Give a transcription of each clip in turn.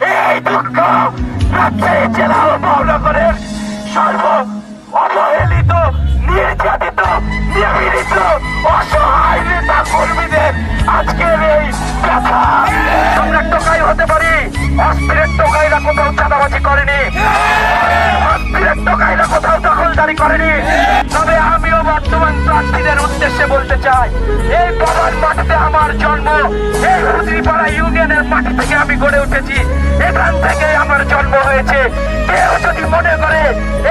এই দুঃখ রাজশাহী জেলা ও মহানগরের সর্ব অবহেলিত নির্যাতিত, নিপীড়িত, অসহায় নেতা কর্মীদের আজকের এই ব্যথা। আমরা টোকাই হতে পারি, অস্ত্রের টোকাইরা কোথাও চাঁদাবাজি করেনি। অস্ত্রের টোকাইরা কোথাও দখলদারি করেনি। তবে আমিও বর্তমান প্রার্থীদের উদ্দেশ্যে বলতে চাই, এই বাবার মাটিতে আমার জন্ম, এই হুজরিপাড়া ইউনিয়নের মাটি থেকে আমি গড়ে উঠেছি। এখান থেকে আমার জন্ম হয়েছে। কেউ যদি মনে করে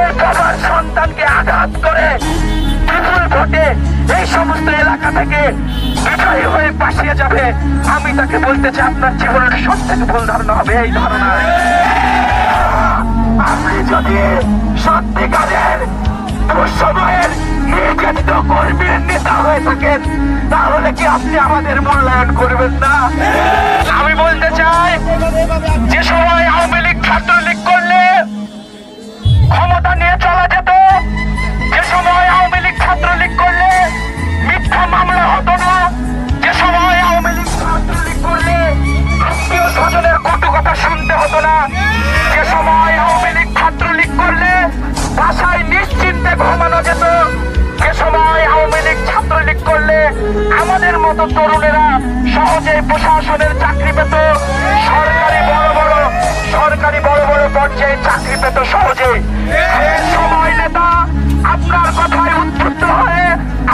এই বাবার সন্তানকে আঘাত করে বিপুল ভোটে এই সমস্ত এলাকা থেকে বিজয়ী হয়ে পাশিয়ে যাবে, আমি তাকে বলতে চাই, আপনার জীবনের সব থেকে ভুল ধারণা হবে এই ধারণা আপনি যদি সত্যিকারের কি আপনি আমাদের মূল্যায়ন করবেন না? আমি বলতে চাই, যে সময় আওয়ামী লীগ, ছাত্রলীগ করলে ক্ষমতা নিয়ে চলা যেত, যে সময় আওয়ামী লীগ, ছাত্রলীগ করলে মিথ্যা মামলা হতো না, যে সময় আওয়ামী লীগ, ছাত্রলীগ করলে আত্মীয় স্বজনের কটু কথা শুনতে হতো না, যে সময় আওয়ামী লীগ, ছাত্রলীগ করলে বাসায় নিশ্চিন্তে ঘুমানো যেত আমাদের মতো তরুণেরা সহজে প্রশাসনের চাকরি পেত। সরকারি বড় বড়, সরকারি বড় বড় পর্যায়ে চাকরি পেত সহজে। সময় নেতা, আপনার কথায় উদ্বুদ্ধ হয়ে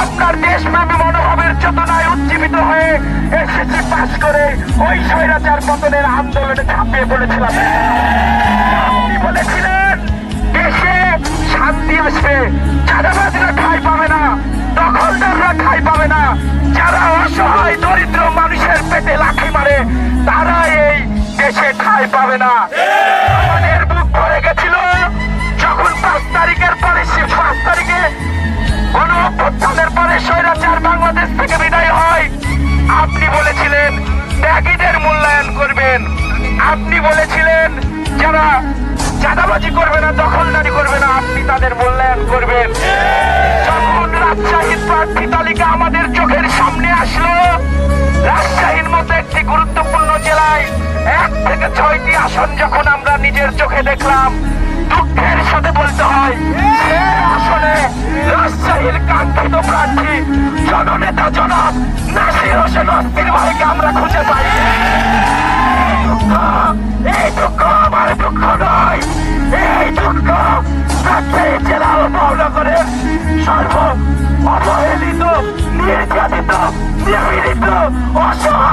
আপনার দেশব্যাপী মনোভাবের চেতনায় উজ্জীবিত হয়ে এসএসসি পাস করে ওই স্বৈরাচার পতনের আন্দোলনে ঝাঁপিয়ে পড়েছিলাম। অসহায় দরিদ্র মানুষের পেটে লাঠি মারে তারা এই দেশে ঠাই পাবে না। বুক যখন পাঁচ তারিখের পরে পাঁচ তারিখে পরে বাংলাদেশ থেকে হয়। আপনি বলেছিলেন মূল্যায়ন করবেন। আপনি বলেছিলেন, যারা চাঁদাবাজি করবে না, দখলদারি করবে না, আপনি তাদের মূল্যায়ন করবেন। প্রার্থী তালিকা আমাদের চোখের সামনে আসলো। রাজশাহীর মতো একটি গুরুত্বপূর্ণ জেলায় এক থেকে ছয়টি আসন যখন আমরা নিজের চোখে দেখলাম, দুঃখের সাথে বলতে হয়, সে আসনে রাজশাহীর কাঙ্ক্ষিত প্রার্থী অসহায়